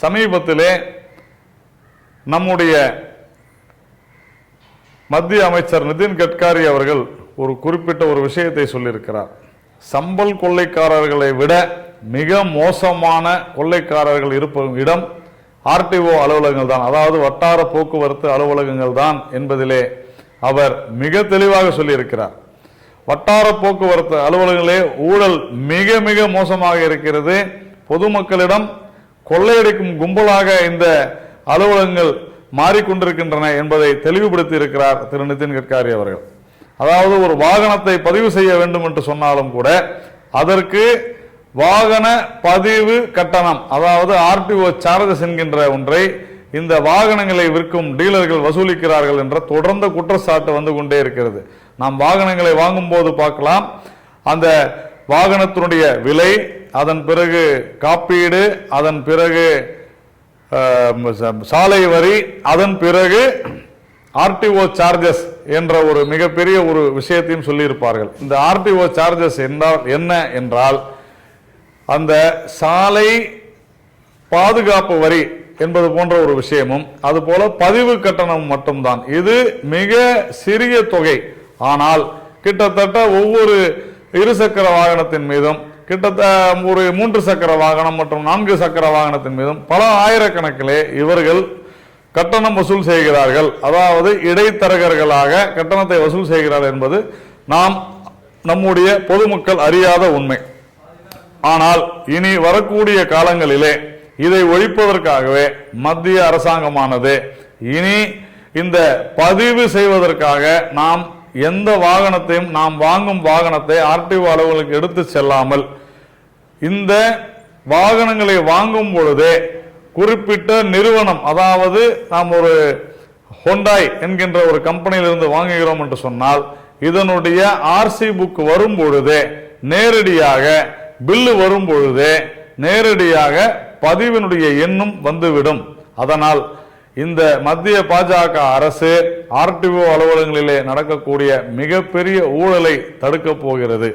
சமீபத்திலே நம்முடைய மத்திய அமைச்சர் நிதின் கட்காரி அவர்கள் ஒரு குறிப்பிட்ட ஒரு விஷயத்தை சொல்லியிருக்கிறார். சம்பல் கொள்ளைக்காரர்களை விட மிக மோசமான கொள்ளைக்காரர்கள் இருப்ப இடம் ஆர்டிஓ அலுவலகங்கள் தான். அதாவது வட்டார போக்குவரத்து அலுவலகங்கள் தான் என்பதிலே அவர் மிக தெளிவாக சொல்லியிருக்கிறார். வட்டார போக்குவரத்து அலுவலகங்களே ஊழல் மிக மிக மோசமாக இருக்கிறது. பொதுமக்களிடம் கொள்ளையடிக்கும் கும்பலாக இந்த அலுவலகங்கள் மாறிக்கொண்டிருக்கின்றன என்பதை தெளிவுபடுத்தி இருக்கிறார் திரு நிதின் கட்காரி அவர்கள். அதாவது ஒரு வாகனத்தை பதிவு செய்ய வேண்டும் என்று சொன்னாலும் கூட அதற்கு வாகன பதிவு கட்டணம் அதாவது ஆர்டிஓ சார்ஜஸ் என்கின்ற ஒன்றை இந்த வாகனங்களை விற்கும் டீலர்கள் வசூலிக்கிறார்கள் என்ற தொடர்ந்த குற்றச்சாட்டு வந்து கொண்டே இருக்கிறது. நாம் வாகனங்களை வாங்கும் போது பார்க்கலாம். அந்த வாகனத்தினுடைய விலை அதன் பிறகு காப்பீடு அதன் பிறகு சாலை வரி அதன் பிறகு ஆர்டிஓ சார்ஜஸ் என்ற ஒரு மிகப்பெரிய ஒரு விஷயத்தையும் சொல்லியிருப்பார்கள். இந்த ஆர்டிஓ சார்ஜஸ் என்றால் என்ன என்றால் அந்த சாலை பாதுகாப்பு வரி என்பது போன்ற ஒரு விஷயமும் அதுபோல பதிவு கட்டணம் மட்டும்தான். இது மிக சிறிய தொகை. ஆனால் கிட்டத்தட்ட ஒவ்வொரு இருசக்கர வாகனத்தின் மீதும் கிட்டத்தட்ட ஒரு மூன்று சக்கர வாகனம் மற்றும் நான்கு சக்கர வாகனத்தின் மீதும் பல ஆயிரக்கணக்கிலே இவர்கள் கட்டணம் வசூல் செய்கிறார்கள். அதாவது இடைத்தரகர்களாக கட்டணத்தை வசூல் செய்கிறார்கள் என்பது நாம் நம்முடைய பொதுமக்கள் அறியாத உண்மை. ஆனால் இனி வரக்கூடிய காலங்களிலே இதை ஒழிப்பதற்காகவே மத்திய அரசாங்கமானது இனி இந்த பதிவு செய்வதற்காக நாம் எந்த வாகனத்தையும் நாம் வாங்கும் வாகனத்தை ஆர்டிஓ அலுவலர்களுக்கு எடுத்து செல்லாமல் இந்த வாகனங்களை வாங்கும் பொழுதே குறிப்பிட்ட நிறுவனம் அதாவது நாம் ஒரு ஹொண்டாய் என்கின்ற ஒரு கம்பெனியிலிருந்து வாங்குகிறோம் என்று சொன்னால் இதனுடைய ஆர்சி புக் வரும் பொழுதே நேரடியாக பில்லு வரும் பொழுதே நேரடியாக பதிவினுடைய எண்ணும் வந்துவிடும். அதனால் இந்த மத்திய பாஜக அரசு ஆர்டிஓ அலுவலகங்களிலே நடக்கக்கூடிய மிகப்பெரிய ஊழலை தடுக்கப் போகிறது.